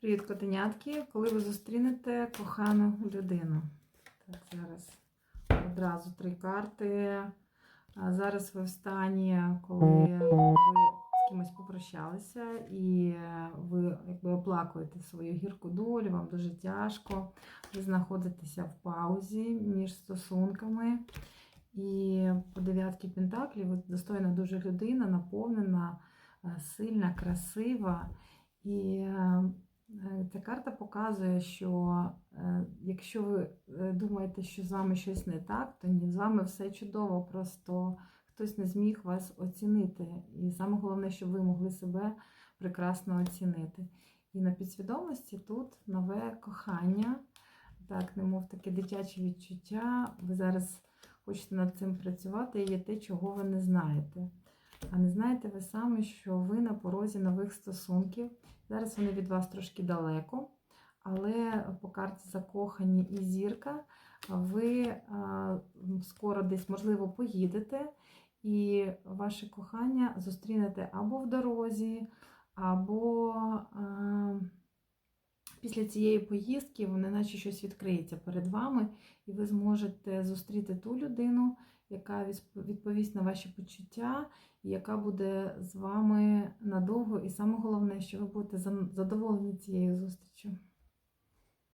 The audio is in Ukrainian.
Привіт, котенятки. Коли ви зустрінете кохану людину? Так, зараз одразу три карти. А Зараз ви в стані, коли ви з кимось попрощалися, і ви якби оплакуєте свою гірку долю, вам дуже тяжко. Ви знаходитеся в паузі між стосунками. І по дев'ятки Пентаклів достойна дуже людина, наповнена, е, сильна, красива. І е, Е, Ця карта показує, що е, якщо ви е, думаєте, що з вами щось не так, то ні, з вами все чудово, просто хтось не зміг вас оцінити. І саме головне, щоб ви могли себе прекрасно оцінити. І на підсвідомості тут нове кохання, так, немов таке дитяче відчуття. Ви зараз хочете над цим працювати, і є те, чого ви не знаєте. А не знаєте ви самі, що ви на порозі нових стосунків. Зараз вони від вас трошки далеко, але по карті закохані і зірка, ви скоро десь, можливо, поїдете, і ваше кохання зустрінете або в дорозі, або після цієї поїздки вони наче щось відкриється перед вами, і ви зможете зустріти ту людину, яка відповість на ваші почуття, і яка буде з вами надовго. І саме головне, що ви будете задоволені цією зустрічю.